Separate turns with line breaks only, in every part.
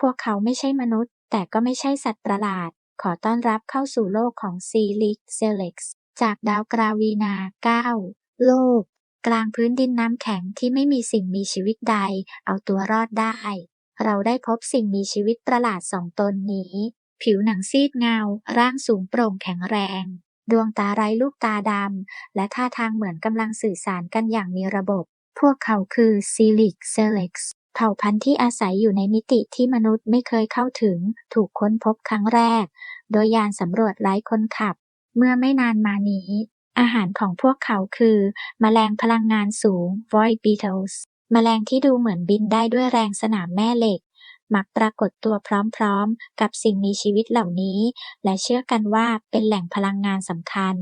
พวกเขาไม่ใช่มนุษย์ แต่ก็ไม่ใช่สัตว์ประหลาด ขอต้อนรับเข้าสู่โลกของซีลิกเซเล็กซ์จากดาวกราวีนา9โลก กลางพื้นดินน้ำแข็งที่ไม่มีสิ่งมีชีวิตใด เอาตัวรอดได้ เราได้พบสิ่งมีชีวิตประหลาดสองตนนี้ ผิวหนังซีดเงา ร่างสูงโปร่งแข็งแรง ดวงตาไร้ลูกตาดำ และท่าทางเหมือนกำลังสื่อสารกันอย่างมีระบบ พวกเขาคือซีลิกเซเล็กซ์ เผ่าพันธุ์ที่อาศัยอยู่ในมิติที่มนุษย์ไม่เคยเข้าถึง ถูกค้นพบครั้งแรก โดยยานสำรวจไร้คนขับ เมื่อไม่นานมานี้ อาหารของพวกเขาคือแมลงพลังงานสูง Void Beetles แมลงที่ดูเหมือนบินได้ด้วยแรงสนามแม่เหล็ก มักปรากฏตัวพร้อมๆ กับสิ่งมีชีวิตเหล่านี้ และเชื่อกันว่าเป็นแหล่งพลังงานสำคัญ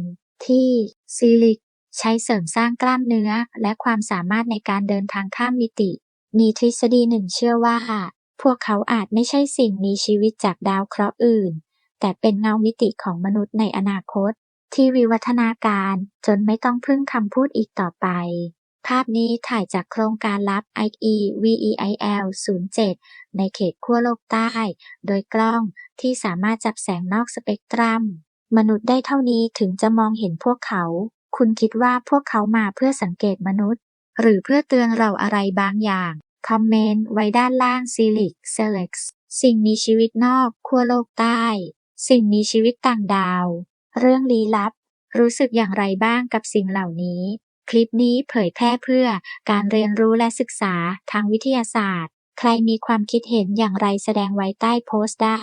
ที่ซิลิกใช้เสริมสร้างกล้ามเนื้อและความสามารถในการเดินทางข้ามมิติ มีทฤษฎีหนึ่งเชื่อว่าพวกเขาอาจไม่ใช่สิ่งมีชีวิตจากดาวเคราะห์อื่น แต่เป็นเงามิติของมนุษย์ในอนาคต ที่วิวัฒนาการจนไม่ต้องพึ่งคำพูดอีกต่อไป ภาพนี้ถ่ายจากโครงการลับ IE-VEIL 07 ในเขตขั้วโลกใต้ โดยกล้องที่สามารถจับแสงนอกสเปกตรัม มนุษย์ได้เท่านี้ถึงจะมองเห็นพวกเขา คุณคิดว่าพวกเขามาเพื่อสังเกตมนุษย์ หรือเพื่อเตือนเราอะไรบางอย่าง คอมเมนต์ไว้ด้านล่างซิลิกเซเล็กสิ่งมีชีวิตนอกขั้วโลกใต้ สิ่งมีชีวิตต่างดาว เรื่องลี้ลับ รู้สึกอย่างไรบ้างกับสิ่งเหล่านี้ คลิปนี้เผยแพร่เพื่อการเรียนรู้และศึกษาทางวิทยาศาสตร์ ใครมีความคิดเห็นอย่างไรแสดงไว้ใต้โพสต์ได้